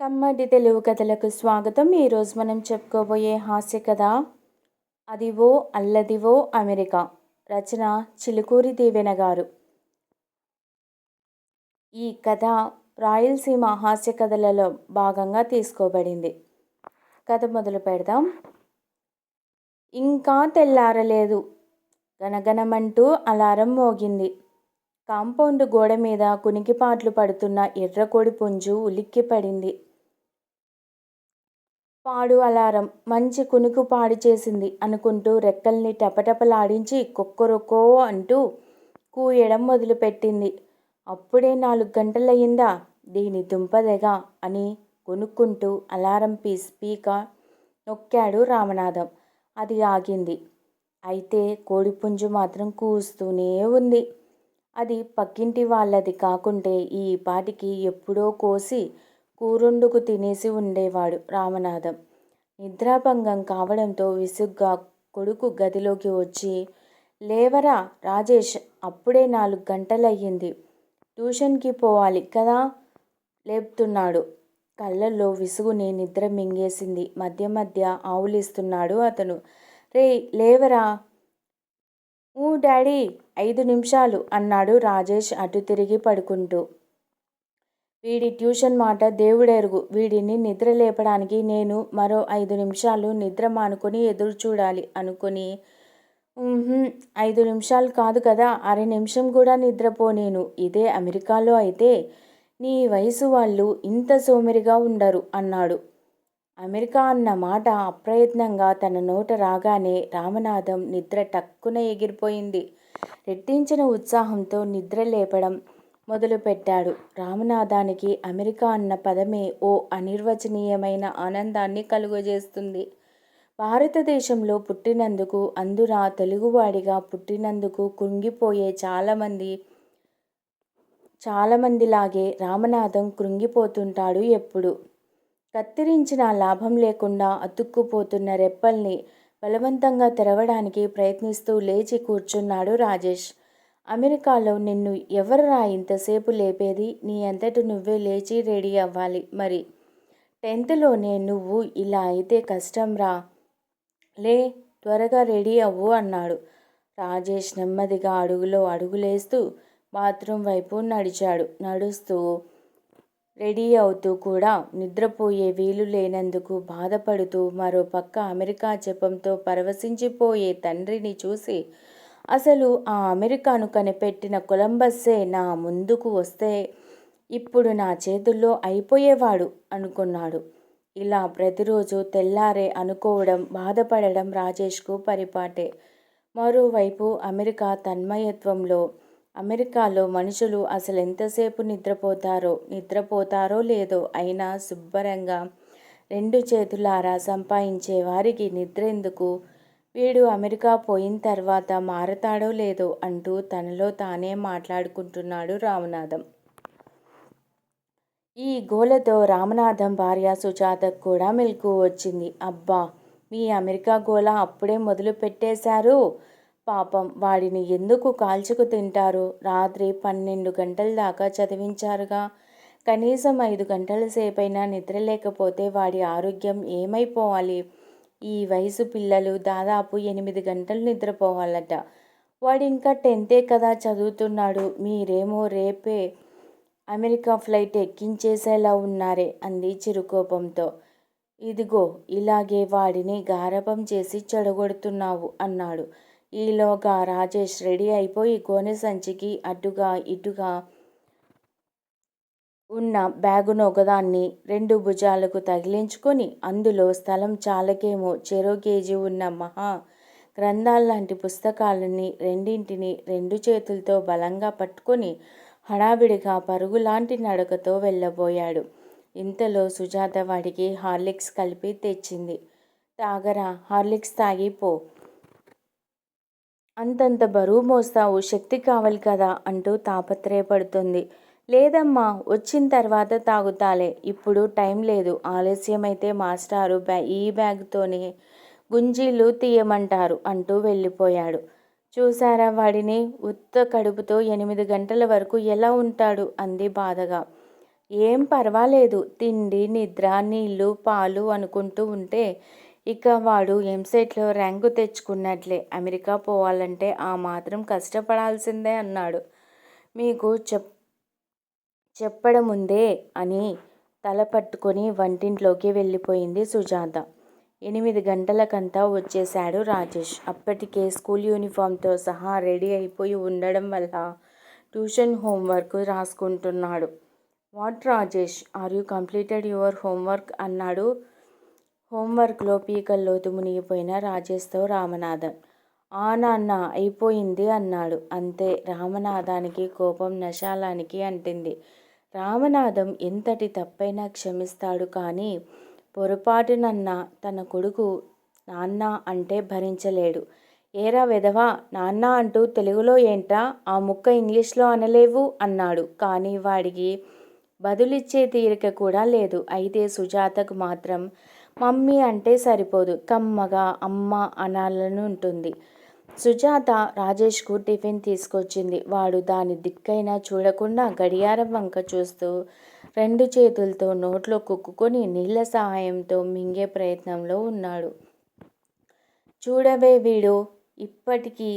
కమ్మటి తెలుగు కథలకు స్వాగతం. ఈరోజు మనం చెప్పుకోబోయే హాస్య కథ అదివో అల్లదివో అమెరికా. రచన చిలుకూరి దీవెన గారు. ఈ కథ రాయలసీమ హాస్య కథలలో భాగంగా తీసుకోబడింది. కథ మొదలు పెడదాం. ఇంకా తెల్లారలేదు. గనగనమంటూ అలారం మోగింది. కాంపౌండ్ గోడ మీద కునికిపాట్లు పడుతున్న ఎర్రకోడి పుంజు ఉలిక్కి పడింది పాడు అలారం. మంచి కునుకు పాడు చేసింది అనుకుంటూ రెక్కల్ని టపటపలాడించి కుక్కరొక్కో అంటూ కూయడం మొదలుపెట్టింది. అప్పుడే నాలుగు గంటలయ్యిందా? దీని దుంపదెగ అని కొనుక్కుంటూ అలారం పీస్ పీక నొక్కాడు రామనాథం. అది ఆగింది. అయితే కోడిపుంజు మాత్రం కూస్తూనే ఉంది. అది పక్కింటి వాళ్ళది కాకుంటే ఈ పాటికి ఎప్పుడో కోసి కూరొండుకు తినేసి ఉండేవాడు రామనాథం. నిద్రాభంగం కావడంతో విసుగ్గా కొడుకు గదిలోకి వచ్చి లేవరా రాజేష్ అప్పుడే నాలుగు గంటలయ్యింది. ట్యూషన్కి పోవాలి కదా లేపుతున్నాడు. కళ్ళల్లో విసుగుని నిద్ర మింగేసింది. మధ్య మధ్య ఆవులిస్తున్నాడు అతను. రే లేవరా? ఊ డాడీ ఐదు నిమిషాలు అన్నాడు రాజేష్ అటు తిరిగి పడుకుంటూ. వీడి ట్యూషన్ మాట దేవుడెరుగు. వీడిని నిద్ర లేపడానికి నేను మరో ఐదు నిమిషాలు నిద్ర మానుకొని ఎదురు చూడాలి అనుకుని. ఐదు నిమిషాలు కాదు కదా అర నిమిషం కూడా నిద్రపోనేను. ఇదే అమెరికాలో అయితే నీ వయసు వాళ్ళు ఇంత సోమరిగా ఉండరు అన్నాడు. అమెరికా అన్న మాట అప్రయత్నంగా తన నోట రాగానే రామనాథం నిద్ర టక్కున ఎగిరిపోయింది. రెట్టించిన ఉత్సాహంతో నిద్ర లేపడం మొదలుపెట్టాడు రామనాథానికి అమెరికా అన్న పదమే ఓ అనిర్వచనీయమైన ఆనందాన్ని కలుగజేస్తుంది. భారతదేశంలో పుట్టినందుకు అందున తెలుగువాడిగా పుట్టినందుకు కృంగిపోయే చాలామంది చాలామందిలాగే రామనాథం కృంగిపోతుంటాడు ఎప్పుడు. కత్తిరించిన లాభం లేకుండా అతుక్కుపోతున్న రెప్పల్ని బలవంతంగా తెరవడానికి ప్రయత్నిస్తూ లేచి కూర్చున్నాడు రాజేష్. అమెరికాలో నిన్ను ఎవరురా ఇంతసేపు లేపేది? నీ అంతటి నువ్వే లేచి రెడీ అవ్వాలి. మరి టెన్త్లోనే నువ్వు ఇలా అయితే కష్టం రా. లే త్వరగా రెడీ అవ్వు అన్నాడు. రాజేష్ నెమ్మదిగా అడుగులో అడుగులేస్తూ బాత్రూమ్ వైపు నడిచాడు. నడుస్తూ రెడీ అవుతూ కూడా నిద్రపోయే వీలు లేనందుకు బాధపడుతూ మరోపక్క అమెరికా జపంతో పరవశించిపోయే తండ్రిని చూసి అసలు ఆ అమెరికాను కనిపెట్టిన కొలంబస్సే నా ముందుకు వస్తే ఇప్పుడు నా చేతుల్లో అయిపోయేవాడు అనుకున్నాడు. ఇలా ప్రతిరోజు తెల్లారే అనుకోవడం బాధపడడం రాజేష్కు పరిపాటే. మరోవైపు అమెరికా తన్మయత్వంలో అమెరికాలో మనుషులు అసలు ఎంతసేపు నిద్రపోతారో నిద్రపోతారో లేదో అయినా శుభ్రంగా రెండు చేతులారా సంపాదించే వారికి నిద్ర ఎందుకు వీడు అమెరికా పోయిన తర్వాత మారతాడో లేదో అంటూ తనలో తానే మాట్లాడుకుంటున్నాడు రామనాథం. ఈ గోలతో రామనాథం భార్య సుజాతకు కూడా మెలకు వచ్చింది. అబ్బా! మీ అమెరికా గోల అప్పుడే మొదలు పెట్టేశారు. పాపం వాడిని ఎందుకు కాల్చుకు తింటారు? రాత్రి పన్నెండు గంటల దాకా చదివించారుగా. కనీసం ఐదు గంటల సేపైనా నిద్ర లేకపోతే వాడి ఆరోగ్యం ఏమైపోవాలి? ఈ వయసు పిల్లలు దాదాపు ఎనిమిది గంటలు నిద్రపోవాలట. వాడు ఇంకా టెన్తే కదా చదువుతున్నాడు. మీరేమో రేపే అమెరికా ఫ్లైట్ ఎక్కించేసేలా ఉన్నారే అంది చిరుకోపంతో. ఇదిగో ఇలాగే వాడిని గారపం చేసి చెడగొడుతున్నావు అన్నాడు. ఈలోగా రాజేష్ రెడీ అయిపోయి గోనె సంచికి అటుగా ఇటుగా ఉన్న బ్యాగును ఒకదాన్ని రెండు భుజాలకు తగిలించుకొని అందులో స్థలం చాలకేమో చెరో కేజీ ఉన్న మహా గ్రంథాల్లాంటి పుస్తకాలని రెండింటిని రెండు చేతులతో బలంగా పట్టుకొని హడావిడిగా పరుగులాంటి నడకతో వెళ్ళబోయాడు. ఇంతలో సుజాత వాడికి హార్లిక్స్ కలిపి తెచ్చింది. తాగరా హార్లిక్స్ తాగిపో అంతంత బరువు మోస్తావు శక్తి కావాలి కదా అంటూ తాపత్రయపడుతుంది. లేదమ్మా వచ్చిన తర్వాత తాగుతాలే. ఇప్పుడు టైం లేదు. ఆలస్యమైతే మాస్టారు బ్యా ఈ బ్యాగ్తోనే గుంజీలు తీయమంటారు అంటూ వెళ్ళిపోయాడు. చూసారా వాడిని? ఉత్త కడుపుతో ఎనిమిది గంటల వరకు ఎలా ఉంటాడు? అంది బాధగా. ఏం పర్వాలేదు. తిండి నిద్ర నీళ్ళు పాలు అనుకుంటూ ఉంటే ఇక వాడు ఎంసెట్లో ర్యాంకు తెచ్చుకున్నట్లే. అమెరికా పోవాలంటే ఆ మాత్రం కష్టపడాల్సిందే అన్నాడు. మీకు చెప్ చెప్పడముందే అని తల పట్టుకొని వంటింట్లోకి వెళ్ళిపోయింది సుజాత. ఎనిమిది గంటలకంతా వచ్చేశాడు రాజేష్. అప్పటికే స్కూల్ యూనిఫామ్తో సహా రెడీ అయిపోయి ఉండడం వల్ల tuition homework రాసుకుంటున్నాడు. What Rajesh are you completed your homework? అన్నాడు. హోంవర్క్లో పీకల్లోతు మునిగిపోయిన రాజేష్తో రామనాథన్. ఆ నాన్న అయిపోయింది అన్నాడు. అంతే రామనాథానికి కోపం నశాలానికి అంటింది. రామనాథం ఎంతటి తప్పైనా క్షమిస్తాడు కానీ పొరపాటునన్న తన కొడుకు నాన్న అంటే భరించలేడు. ఏరా వెధవా నాన్న అంటూ తెలుగులో ఏంట్రా? ఆ ముక్క ఇంగ్లీష్లో అనలేవు అన్నాడు. కానీ వాడికి బదులిచ్చే తీరిక కూడా లేదు. అయితే సుజాతకు మాత్రం మమ్మీ అంటే సరిపోదు. కమ్మగా అమ్మ అనాలని ఉంటుంది. సుజాత రాజేష్కు టిఫిన్ తీసుకొచ్చింది. వాడు దాని దిక్కైనా చూడకుండా గడియారం వంక చూస్తూ రెండు చేతులతో నోట్లో కుక్కుకొని నీళ్ళ సహాయంతో మింగే ప్రయత్నంలో ఉన్నాడు. చూడవే వీడు ఇప్పటికీ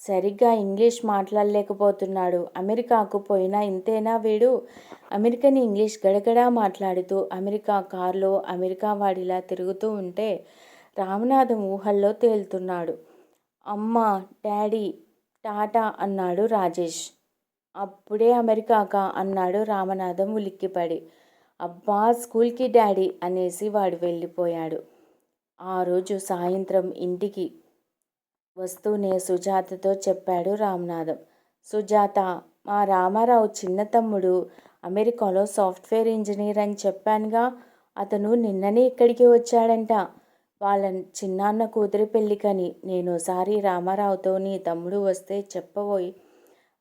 సరిగ్గా ఇంగ్లీష్ మాట్లాడలేకపోతున్నాడు. అమెరికాకు పోయినా ఇంతేనా వీడు? అమెరికన్ ఇంగ్లీష్ గడగడా మాట్లాడుతూ అమెరికా కారులో అమెరికా వాడిలా తిరుగుతూ ఉంటే రామనాథం ఊహల్లో తేలుతున్నాడు. అమ్మ డాడీ టాటా అన్నాడు రాజేష్. అప్పుడే అమెరికాకా అన్నాడు రామనాథం ఉలిక్కిపడి. అబ్బా స్కూల్కి డాడీ అనేసి వాడు వెళ్ళిపోయాడు. ఆ రోజు సాయంత్రం ఇంటికి వస్తూనే సుజాతతో చెప్పాడు రామనాథం. సుజాత మా రామారావు చిన్న తమ్ముడు అమెరికాలో సాఫ్ట్వేర్ ఇంజనీర్ అని చెప్పానుగా. అతను నిన్ననే ఇక్కడికి వచ్చాడంట. వాళ్ళ చిన్నాన్న కూతురి పెళ్ళికని నేనోసారి రామారావుతో నీ తమ్ముడు వస్తే చెప్పబోయి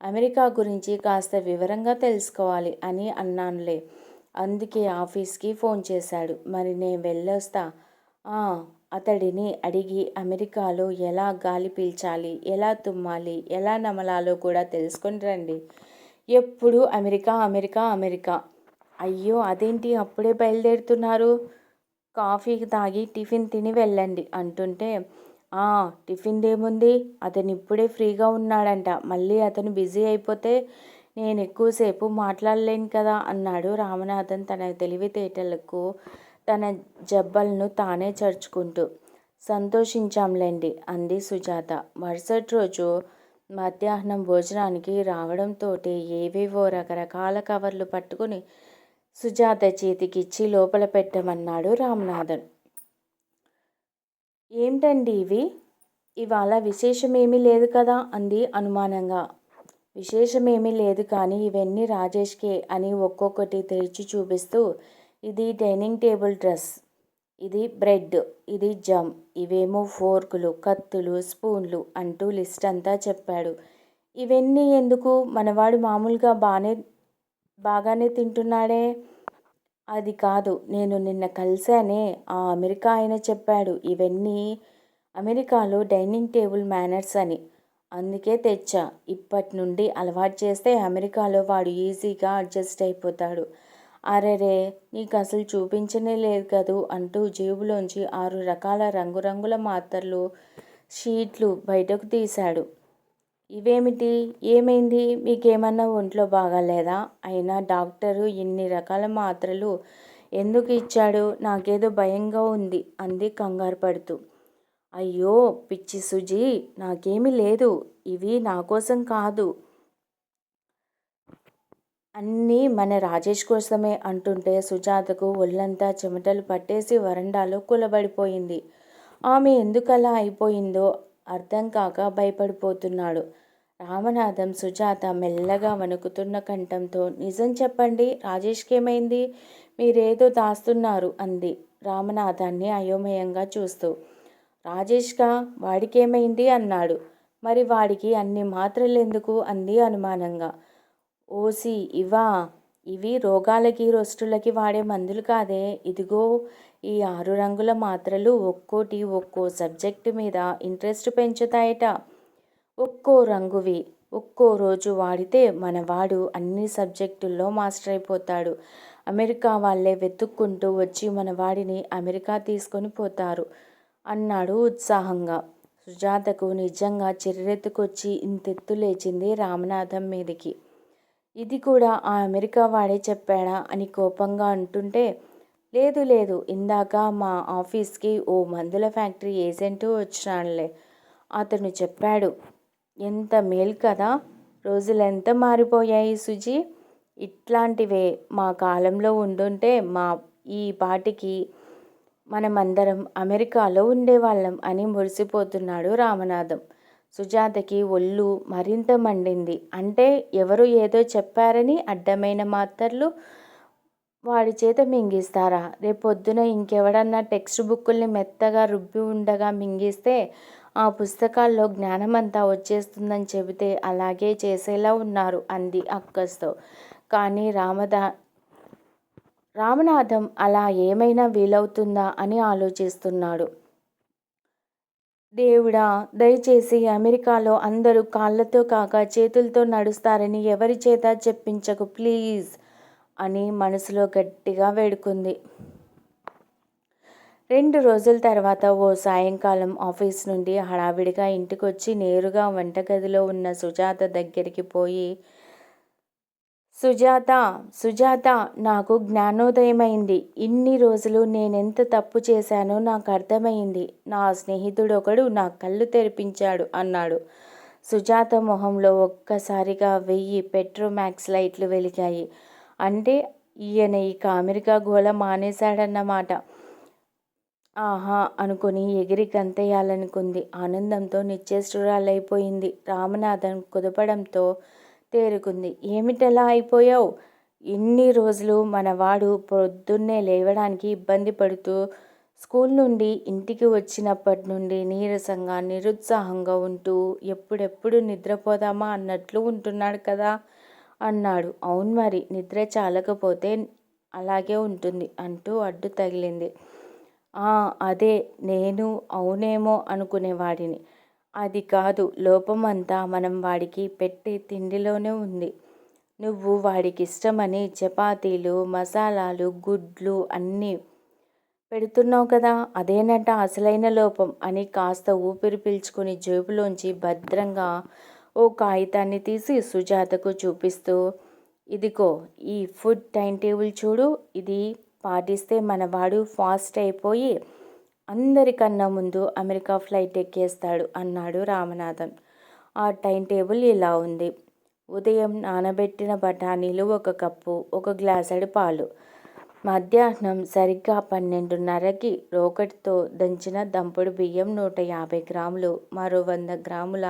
అమెరికా గురించి కాస్త వివరంగా తెలుసుకోవాలి అని అన్నానులే. అందుకే ఆఫీస్కి ఫోన్ చేశాడు. మరి నేను వెళ్ళొస్తా. అతడిని అడిగి అమెరికాలో ఎలా గాలి పీల్చాలి ఎలా తుమ్మాలి ఎలా నమలాలో కూడా తెలుసుకొని రండి. ఎప్పుడు అమెరికా అమెరికా అమెరికా. అయ్యో అదేంటి అప్పుడే బయలుదేరుతున్నారు? కాఫీ తాగి టిఫిన్ తిని వెళ్ళండి అంటుంటే టిఫిన్ ఏముంది అతను ఇప్పుడే ఫ్రీగా ఉన్నాడంట. మళ్ళీ అతను బిజీ అయిపోతే నేను ఎక్కువసేపు మాట్లాడలేను కదా అన్నాడు రామనాథన్ తన తెలివితేటలకు తన జబ్బలను తానే చర్చుకుంటూ. సంతోషించాంలేండి అంది సుజాత. మరుసటి రోజు మధ్యాహ్నం భోజనానికి రావడంతో ఏవేవో రకరకాల కవర్లు పట్టుకుని సుజాత చేతికిచ్చి లోపల పెట్టమన్నాడు రామనాథన్. ఏంటండి ఇవి? ఇవాళ విశేషమేమీ లేదు కదా? అంది అనుమానంగా. విశేషమేమీ లేదు కానీ ఇవన్నీ రాజేష్కే అని ఒక్కొక్కటి తెరిచి చూపిస్తూ ఇది డైనింగ్ టేబుల్ డ్రెస్ ఇది బ్రెడ్ ఇది జమ్ ఇవేమో ఫోర్కులు కత్తులు స్పూన్లు అంటూ లిస్ట్ అంతా చెప్పాడు. ఇవన్నీ ఎందుకు? మనవాడు మామూలుగా బాగానే బాగానే తింటున్నాడే. అది కాదు నేను నిన్న కలిశానే ఆ అమెరికా ఆయన చెప్పాడు ఇవన్నీ అమెరికాలో డైనింగ్ టేబుల్ మేనర్స్ అని. అందుకే తెచ్చా. ఇప్పటి నుండి అలవాటు చేస్తే అమెరికాలో వాడు ఈజీగా అడ్జస్ట్ అయిపోతాడు. అరెరే నీకు అసలు చూపించనే లేదు కదూ అంటూ జేబులోంచి ఆరు రకాల రంగురంగుల మాత్రలు షీట్లు బయటకు తీశాడు. ఇవేమిటి? ఏమైంది? మీకేమన్నా ఒంట్లో బాగాలేదా? అయినా డాక్టరు ఇన్ని రకాల మాత్రలు ఎందుకు ఇచ్చాడు? నాకేదో భయంగా ఉంది అంది కంగారు పడుతూ. అయ్యో పిచ్చి సుజీ నాకేమీ లేదు. ఇవి నా కోసం కాదు. అన్నీ మన రాజేష్ కోసమే అంటుంటే సుజాతకు ఒళ్ళంతా చెమటలు పట్టేసి వరండాలో కులబడిపోయింది. ఆమె ఎందుకలా అయిపోయిందో అర్థం కాక భయపడిపోతున్నాడు. రామనాథం సుజాత మెల్లగా వణుకుతున్న కంఠంతో నిజం చెప్పండి రాజేష్కేమైంది మీరేదో దాస్తున్నారు అంది రామనాథాన్ని అయోమయంగా చూస్తూ. రాజేష్గా వాడికేమైంది? అన్నాడు. మరి వాడికి అన్ని మాత్రలు ఎందుకు? అంది అనుమానంగా. ఓసి ఇవా ఇవి రోగాలకి రొస్టులకి వాడే మందులు కాదే. ఇదిగో ఈ ఆరు రంగుల మాత్రలు ఒక్కోటి ఒక్కో సబ్జెక్టు మీద ఇంట్రెస్ట్ పెంచుతాయట. ఒక్కో రంగువి ఒక్కో రోజు వాడితే మనవాడు అన్ని సబ్జెక్టుల్లో మాస్టర్ అయిపోతాడు అమెరికా వాళ్ళే వెతుక్కుంటూ వచ్చి మనవాడిని అమెరికా తీసుకొని పోతారు అన్నాడు ఉత్సాహంగా. సుజాతకు నిజంగా చిర్రెత్తుకొచ్చి ఇంతెత్తు లేచింది రామనాథం మీదికి. ఇది కూడా ఆ అమెరికా వాడే చెప్పాడా అని కోపంగా అంటుంటే లేదు లేదు. ఇందాక మా ఆఫీస్కి ఓ మందుల ఫ్యాక్టరీ ఏజెంటు వచ్చినానులే అతను చెప్పాడు ఎంత మేలు కదా! రోజులు ఎంత మారిపోయాయి సుజీ? ఇట్లాంటివే మా కాలంలో ఉండుంటే మా ఈ పాటికి మనమందరం అమెరికాలో ఉండేవాళ్ళం అని మురిసిపోతున్నాడు రామనాథం. సుజాతకి ఒళ్ళు మరింత మండింది. అంటే ఎవరు ఏదో చెప్పారని అడ్డమైన మాత్రలు వాడి చేత మింగిస్తారా? రేపొద్దున ఇంకెవడన్నా టెక్స్ట్ బుక్కుల్ని మెత్తగా రుబ్బి ఉండగా మింగిస్తే ఆ పుస్తకాల్లో జ్ఞానమంతా వచ్చేస్తుందని చెబితే అలాగే చేసేలా ఉన్నారు అంది అక్కస్తో. కానీ రామదా రామనాథం అలా ఏమైనా వీలవుతుందా అని ఆలోచిస్తున్నాడు. దేవుడా దయచేసి అమెరికాలో అందరూ కాళ్ళతో కాక చేతులతో నడుస్తారని ఎవరి చేత చెప్పించకు ప్లీజ్. అని మనసులో గట్టిగా వేడుకుంది. రెండు రోజుల తర్వాత ఓ సాయంకాలం ఆఫీస్ నుండి హడావిడిగా ఇంటికొచ్చి నేరుగా వంటగదిలో ఉన్న సుజాత దగ్గరికి పోయి సుజాత సుజాత నాకు జ్ఞానోదయమైంది. ఇన్ని రోజులు నేనెంత తప్పు చేశానో నాకు అర్థమైంది. నా స్నేహితుడు ఒకడు నా కళ్ళు తెరిపించాడు అన్నాడు. సుజాత మొహంలో ఒక్కసారిగా వెయ్యి పెట్రోమాక్స్ లైట్లు వెలిగాయి. అంటే ఈయన ఇక అమెరికా గోళ మానేశాడన్నమాట. ఆహా అనుకుని ఎగిరి గంతేయాలనుకుంది. ఆనందంతో నిశ్చేష్టురాలైపోయింది. రామనాథన్ కుదపడంతో తేరుకుంది. ఏమిటలా అయిపోయావు? ఇన్ని రోజులు మనవాడు పొద్దున్నే లేవడానికి ఇబ్బంది పడుతూ స్కూల్ నుండి ఇంటికి వచ్చినప్పటి నుండి నీరసంగా నిరుత్సాహంగా ఉంటూ ఎప్పుడెప్పుడు నిద్రపోదామా అన్నట్లు ఉంటున్నాడు కదా. అన్నాడు. అవును మరి నిద్ర చాలకపోతే అలాగే ఉంటుంది అంటూ అడ్డు తగిలింది. అదే నేను అవునేమో అనుకునేవాడిని. అది కాదు లోపమంతా మనం వాడికి పెట్టే తిండిలోనే ఉంది. నువ్వు వాడికి ఇష్టమని చపాతీలు మసాలాలు గుడ్లు అన్నీ పెడుతున్నావు కదా అదేనట అసలైన లోపం అని కాస్త ఊపిరి పీల్చుకుని జేబులోంచి భద్రంగా ఓ కాగితాన్ని తీసి సుజాతకు చూపిస్తూ ఇదిగో ఈ ఫుడ్ టైం టేబుల్ చూడు ఇది పాటిస్తే మనవాడు ఫాస్ట్ అయిపోయి అందరికన్నా ముందు అమెరికా ఫ్లైట్ ఎక్కేస్తాడు అన్నాడు రామనాథన్. ఆ టైం టేబుల్ ఇలా ఉంది. ఉదయం నానబెట్టిన బఠానీలు ఒక కప్పు ఒక గ్లాసడి పాలు. మధ్యాహ్నం సరిగ్గా పన్నెండున్నరకి రోకటితో దంచిన దంపుడు బియ్యం నూట యాభై గ్రాములు మరో వంద గ్రాముల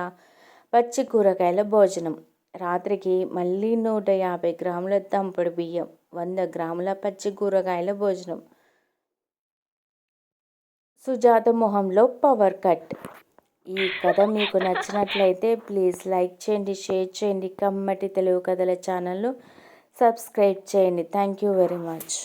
పచ్చి కూరగాయల భోజనం. రాత్రికి మళ్ళీ నూట యాభై గ్రాముల దంపుడు బియ్యం వంద గ్రాముల పచ్చి కూరగాయల భోజనం. సుజాత మొహంలో పవర్ కట్ ఈ కథ మీకు నచ్చినట్లయితే ప్లీజ్ లైక్ చేయండి షేర్ చేయండి కమ్మటి తెలుగు కథల ఛానల్ను సబ్స్క్రైబ్ చేయండి. Thank you very much